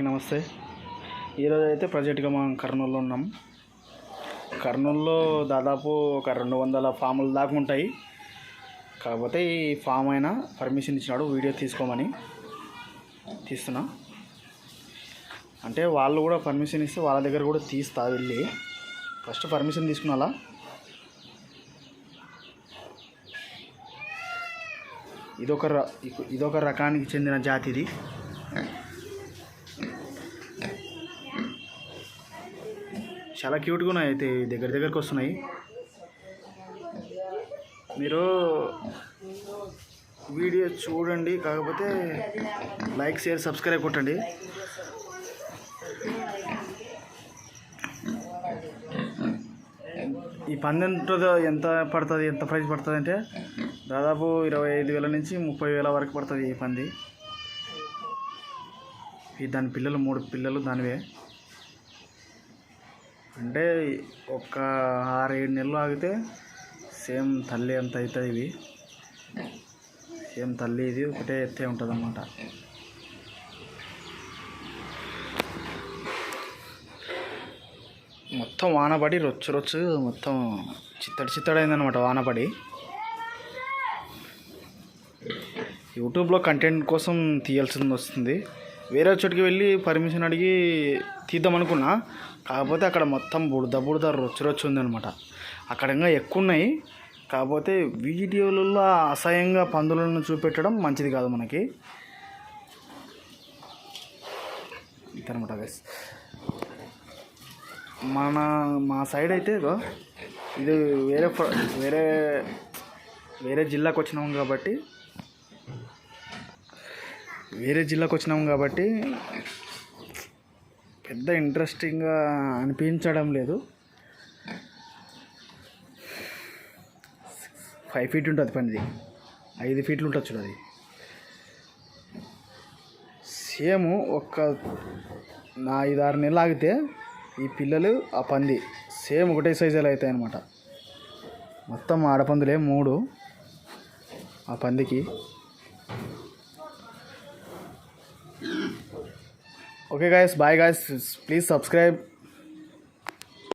అందరికీ నమస్తే. ఈరోజు అయితే ప్రజెంట్గా మనం కర్నూలులో ఉన్నాం. కర్నూలులో దాదాపు ఒక రెండు వందల ఫాములు దాకా ఉంటాయి. కాకపోతే ఈ ఫామ్ అయినా పర్మిషన్ ఇచ్చినాడు వీడియో తీసుకోమని తీస్తున్నా. అంటే వాళ్ళు కూడా పర్మిషన్ ఇస్తే వాళ్ళ దగ్గర కూడా తీస్తా వెళ్ళి. ఫస్ట్ పర్మిషన్ తీసుకున్నాలా? ఇదొక ర ఇదొక రకానికి చెందిన జాతి చాలా క్యూట్గా ఉన్నాయి అయితే దగ్గర దగ్గరకు వస్తున్నాయి. మీరు వీడియో చూడండి కాకపోతే లైక్ షేర్ సబ్స్క్రైబ్ కొట్టండి. ఈ పంది ఎంత పడుతుంది ఎంత ప్రైస్ పడుతుంది అంటే దాదాపు ఇరవై ఐదు వేల నుంచి ముప్పై వేల వరకు పడుతుంది ఈ పంది. ఈ దాని పిల్లలు మూడు పిల్లలు దానివే. అంటే ఒక ఆరు ఏడు నెలలు ఆగితే సేమ్ తల్లి అంత అవుతుంది ఇవి సేమ్ తల్లి ఇది ఒకటే ఎత్తే ఉంటుంది అన్నమాట మొత్తం వానపడి రొచ్చు రొచ్చు మొత్తం చిత్తడి చిత్తడైందనమాట వానపడి. యూట్యూబ్లో కంటెంట్ కోసం తీయాల్సింది వస్తుంది వేరే చోటికి వెళ్ళి పర్మిషన్ అడిగి తీద్దాం అనుకున్నా. కాకపోతే అక్కడ మొత్తం బుడద బుడద రొచ్చు రొచ్చు ఉందనమాట అక్కడ ఇంకా ఎక్కువ ఉన్నాయి కాకపోతే వీడియోలలో అసహ్యంగా పందులను చూపెట్టడం మంచిది కాదు మనకి. అనమాట గైస్ మన మా సైడ్ అయితే ఇది వేరే వేరే వేరే జిల్లాకు వచ్చినాం కాబట్టి వేరే జిల్లాకు వచ్చినాం కాబట్టి పెద్ద ఇంట్రెస్టింగ్గా అనిపించడం లేదు. ఫైవ్ ఫీట్ ఉంటుంది పనిది. ఐదు ఫీట్లు ఉంటుంది చూడు అది సేమ్ ఒక్క నా ఐదు ఆరు నెలలు ఆగితే ఈ పిల్లలు ఆ పంది సేమ్ ఒకటే సైజులో అవుతాయి అన్నమాట. మొత్తం ఆడపందులే మూడు ఆ పందికి. Okay guys bye guys please subscribe